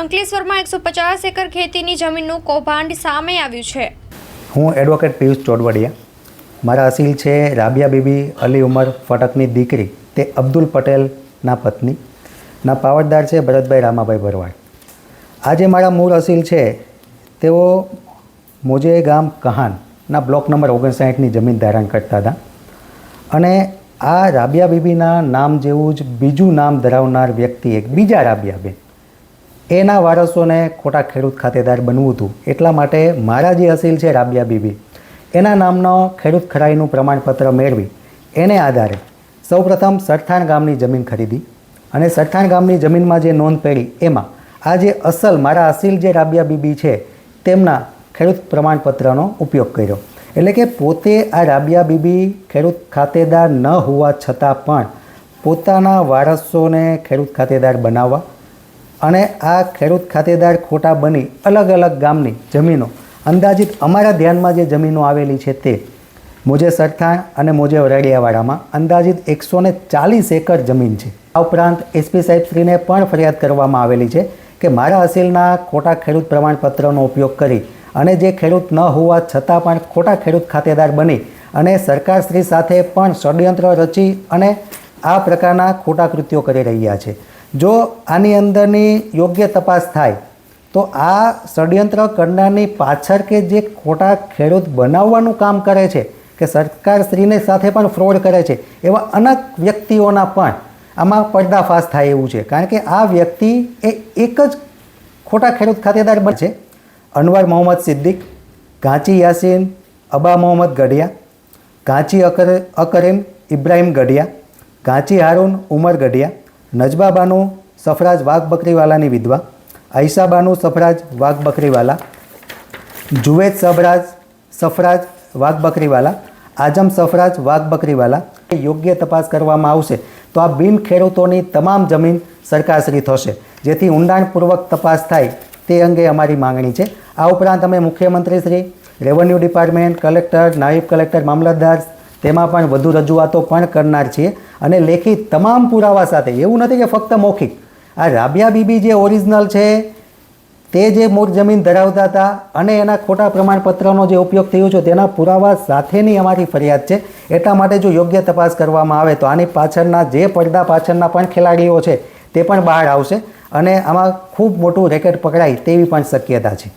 અંકલેશ્વરમાં એકસો પચાસ એકર ખેતીની જમીનનું કૌભાંડ સામે આવ્યું છે. હું એડવોકેટ પિયુષ ચોડવડિયા. મારા અસીલ છે રાબિયા બીબી અલી ઉમર ફટકની દીકરી તે અબ્દુલ પટેલના પત્ની. ના પાવડદાર છે ભરતભાઈ રામાભાઈ ભરવાડ. આજે મારા મૂળ અસીલ છે તેઓ મોજે ગામ કહાનના બ્લોક નંબર ઓગણસાઠની જમીન ધારણ કરતા હતા. અને આ રાબિયા બીબીના નામ જેવું જ બીજું નામ ધરાવનાર વ્યક્તિ એક બીજા રાબિયાબેન. એના વારસોને ખોટા ખેડૂત ખાતેદાર બનવું હતું. એટલા માટે મારા જે અસીલ છે રાબિયા બીબી, એના નામનો ખેડૂત ખરાઈનું પ્રમાણપત્ર મેળવી, એને આધારે સૌપ્રથમ સરથાણ ગામની જમીન ખરીદી અને સરથાણ ગામની જમીનમાં જે નોંધ પડી એમાં આ જે અસલ મારા અસીલ જે રાબિયા બીબી છે તેમના ખેડૂત પ્રમાણપત્રનો ઉપયોગ કર્યો. એટલે કે પોતે આ રાબિયા બીબી ખેડૂત ખાતેદાર ન હોવા છતાં પણ પોતાના વારસોને ખેડૂત ખાતેદાર બનાવવા અને આ ખેડૂત ખાતેદાર ખોટા બની અલગ અલગ ગામની જમીનો. અંદાજિત અમારા ધ્યાનમાં જે જમીનો આવેલી છે તે મોજે સરથાણ અને મોજે વરાડિયાવાડામાં અંદાજિત એકસો ને ચાલીસ એકર જમીન છે. આ ઉપરાંત એસપી સાહેબશ્રીને પણ ફરિયાદ કરવામાં આવેલી છે કે મારા અસીલના ખોટા ખેડૂત પ્રમાણપત્રનો ઉપયોગ કરી અને જે ખેડૂત ન હોવા છતાં પણ ખોટા ખેડૂત ખાતેદાર બની અને સરકારશ્રી સાથે પણ ષડયંત્ર રચી અને આ પ્રકારના ખોટા કૃત્યો કરી રહ્યા છે. જો આની અંદરની યોગ્ય તપાસ થાય, તો આ ષડયંત્ર કરનારની પાછળ કે જે ખોટા ખેડૂત બનાવવાનું કામ કરે છે, કે સરકારશ્રીને સાથે પણ ફ્રોડ કરે છે, એવા અનેક વ્યક્તિઓના પણ આમાં પડદાફાશ થાય એવું છે. કારણ કે આ વ્યક્તિ એ એક જ ખોટા ખેડૂત ખાતેદાર બને છે. અનવર મોહમ્મદ સિદ્દીક ઘાંચી યાસીન, અબા મોહમ્મદ ગઢિયા ઘાંચી અકર, અકરીમ ઇબ્રાહીમ ગઢિયા ઘાંચી હારૂન ઉમર ગઢિયા નજબા બાનુ સફરાજ વાઘ બકરીવાલાની વિધવા આયશા સફરાજ વાઘ બકરીવાલા જુવેદ સફરાજ સફરાજ વાઘ બકરીવાલા આજમ સફરાજ વાઘ બકરીવાલા યોગ્ય તપાસ કરવામાં આવશે. તો આ બિન ખેડૂતોની તમામ જમીન સરકારશ્રી થશે. જેથી ઊંડાણપૂર્વક તપાસ થાય તે અંગે અમારી માંગણી છે. આ ઉપરાંત અમે મુખ્યમંત્રી શ્રી રેવન્યુ ડિપાર્ટમેન્ટ કલેક્ટર, નાયબ કલેક્ટર, મામલતદાર તેમાં પણ વધુ રજૂઆતો પણ કરનાર છીએ અને લેખિત તમામ પુરાવા સાથે, એવું નથી કે ફક્ત મૌખિક. આ રાબિયા બીબી જે ઓરિજિનલ છે, તે જે મૂળ જમીન ધરાવતા હતા અને એના ખોટા પ્રમાણપત્રનો જે ઉપયોગ થયો છે, તેના પુરાવા સાથેની અમારી ફરિયાદ છે. એટલા માટે જો યોગ્ય તપાસ કરવામાં આવે તો આની પાછળના જે પડદા પાછળના પણ ખેલાડીઓ છે, તે પણ બહાર આવશે અને આમાં ખૂબ મોટું રેકેટ પકડાય તેવી પણ શક્યતા છે.